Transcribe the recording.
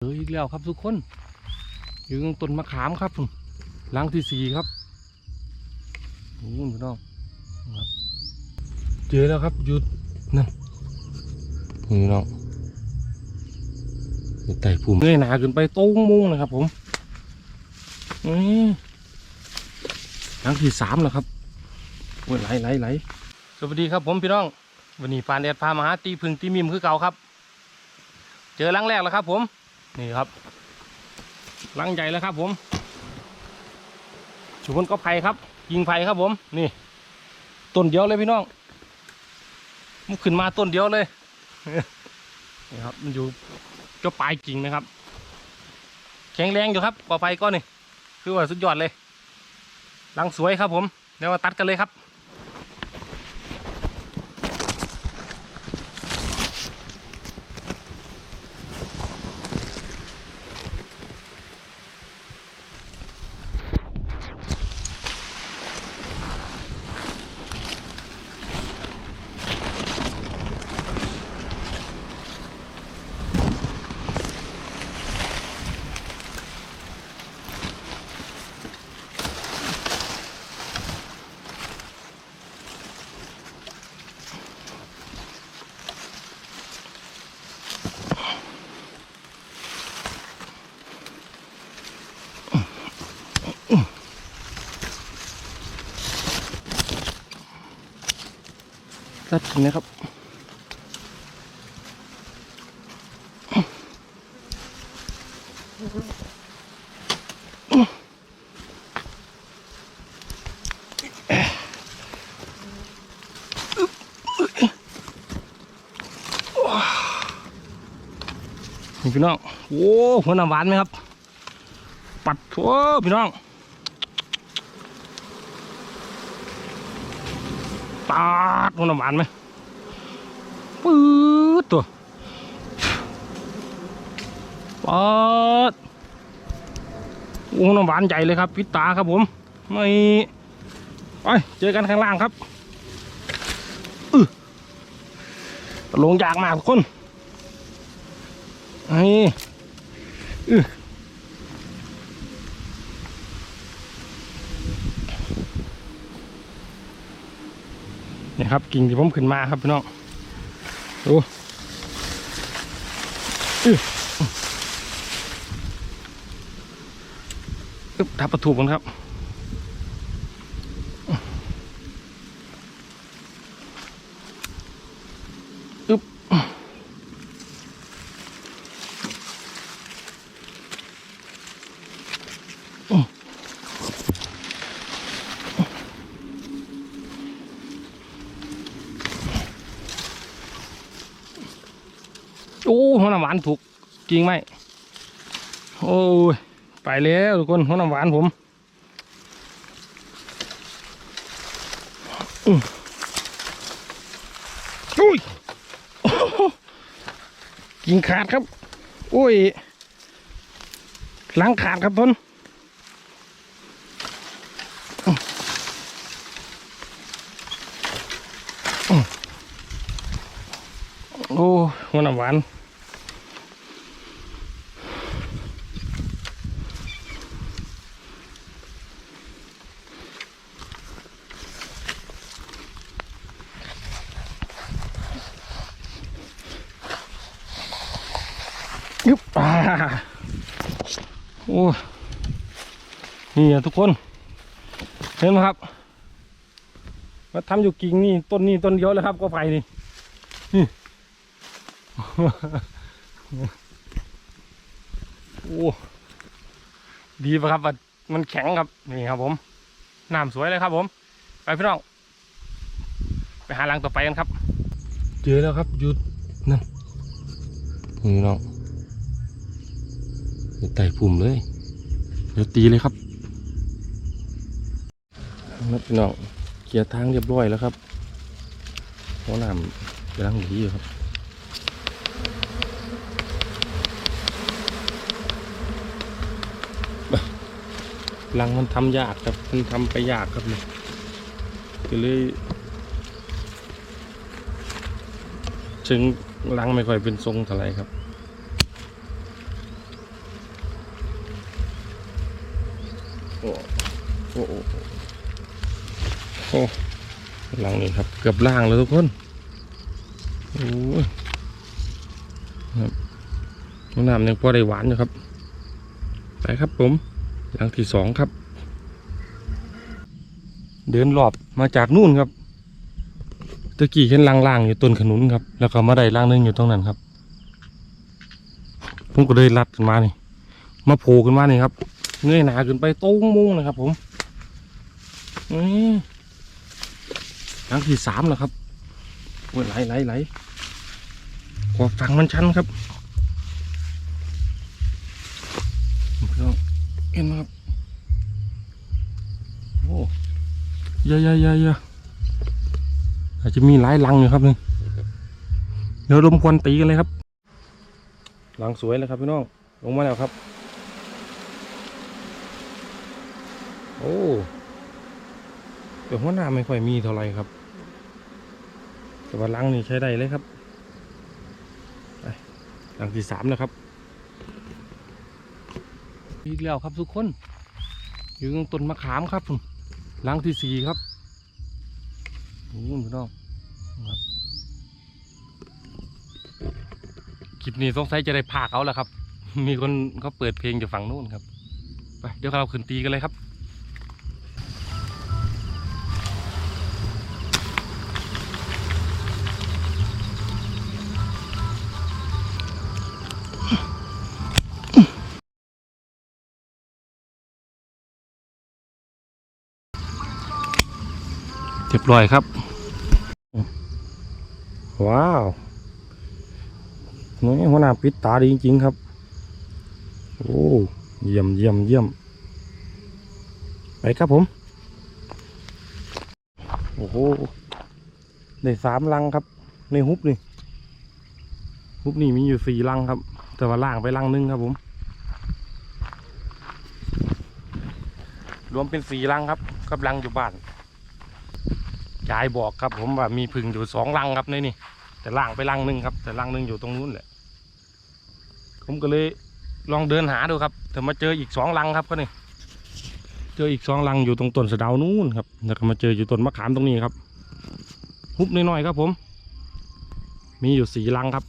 เจออีกแล้วครับทุกคนอยู่ตรงต้นมะขามครับผมหลังที่สี่ครับนี่พี่น้องครับเจอแล้วครับหยุดนั่นนี่พี่น้องอยู่ภูมิเงยหนาขึ้นไปโต้งมุงนะครับ ผมนี่หลังที่สามแล้วครับโอ้ยไหลไหลไหลสวัสดีครับผมพี่น้องวันนี้ฟานแดดพามาหาตีพึ่งตีมิมคือเก่าครับ เจอหลังแรกแล้วครับผม นี่ครับลังใหญ่แล้วครับ ผมชุบนก็ไผ่ครับ ยิงไผ่ครับ ผม นี่ต้นเดียวเลยพี่น้องมุกขึ้นมาต้นเดียวเลยนี่ครับ มันอยู่เจ้าปลายกิ่งนะครับ แข็งแรงอยู่ครับก่อไผ่ก้อนนี่คือว่าสุดยอดเลยลังสวยครับ ผมเดี๋ยวมาตัดกันเลยครับ ตัดกิ่งนะครับ นี่พี่น้องโอ้หัวหน้ำหวานไหมครับ ปัดโถพี่น้องปาดหัวหน้ำหวานไหมปื๊ดตัวปาดโอ้หัวหน้ำหวานใหญ่เลยครับพิษตาครับผมไม่ไปเจอกันข้างล่างครับอื้อลงยากมากทุกคน ไอ้อือเนี่ยครับกิ่งที่ผมขึ้นมาครับพี่น้องดูอื้ออึ๊บทับประตูกันครับ โอ้หัวน้ำหวานถูกจริงไหมโอ้ยไปแล้วทุกคนหัวน้ำหวานผมอุ้ยกิ่งขาดครับโอ้ยหลังขาดครับทุนโอ้หัวน้ำหวาน ยุบอ่าโอ้นี่ทุกคน เห็นไหมครับ มาทำอยู่กิ่งนี่ต้นนี้ต้นเดียวเลยครับ ก็ไปนี่นี่โอ้ดีปะครับว่ามันแข็งครับนี่ครับผมน้ำสวยเลยครับผม ไปพี่น้องไปหารังต่อไปกันครับ เจอแล้วครับหยุดนั่นนี่น้อง อยู่ใต้พุ่มเลยเดี๋ยวตีเลยครับนับพี่น้องเคลียร์ทางเรียบร้อยแล้วครับหัวหน้ำกำลังดีอยู่ครับลังมันทำยากครับมันทำไปยากครับเนี่ยก็เลยจึงลังไม่ค่อยเป็นทรงเท่าไหรครับ โอ้โอ้โอ้หลังนี่ครับ เกือบล่างแล้วทุกคนโอ้ยครับน้ำยังพอได้หวานอยู่ครับ ไปครับผม หลังที่สองครับ เดินรอบมาจากนู่นครับตะกี้เห็นล่างๆอยู่ต้นขนุนครับ แล้วก็มาได้ล่างนึงอยู่ตรงนั้นครับผมก็เลยลัดขึ้นมานี่ มาโผล่ขึ้นมานี่ครับเงยหนาขึ้นไปโต้งมุ้งนะครับ ผม นี่หลังที่สามแล้วครับโอ้ยไหลไหลไหลขอบฟังมันชันครับพี่น้องเห็นไหมครับโอ้ยอะเยอะเยอะเยอาจจะมีหลายลังอยู่ครับนี่เดี๋ยวลมควันตีกันเลยครับลังสวยเลยครับพี่น้องลงมาแล้วครับ โอ้ แต่หัวหน้าไม่ค่อยมีเท่าไหรครับ แต่ว่าลังนี่ใช้ได้เลยครับไปลังที่สามแล้วครับ อีกแล้วครับทุกคน อยู่ตรงต้นมะขามครับผมลังที่สี่ครับนี่พี่น้องครับคลิปนี้สงสัยจะได้พาเอาแหละครับ มีคนเขาเปิดเพลงอยู่ฝั่งนู้นครับ ไปเดี๋ยวเราขึ้นตีกันเลยครับ เรียบร้อยครับ ว้าวนี่หัวหน้าปิดตาดีจริงๆครับ โอ้เยี่ยมเยี่ยมเยี่ยมไปครับผม โอ้โหได้สามลังครับ ในฮุบนี่ฮุบนี่มีอยู่สี่ลังครับ แต่ว่าล่างไปลังหนึงครับผม รวมเป็นสี่ลังครับกับลังอยู่บ้าน ยายบอกครับ ผมว่ามีพึ่งอยู่สองรังครับในนี่แต่ล่างไปรังหนึ่งครับ แต่รังหนึ่งอยู่ตรงนู้นแหละ ผมก็เลยลองเดินหาดูครับแต่มาเจออีกสองรังครับก็นี่เจออีกสองรังอยู่ตรงต้นสะเดานู้นครับแล้วก็มาเจออยู่ต้นมะขามตรงนี้ครับฮุบน้อยๆครับผม มีอยู่สี่รังครับ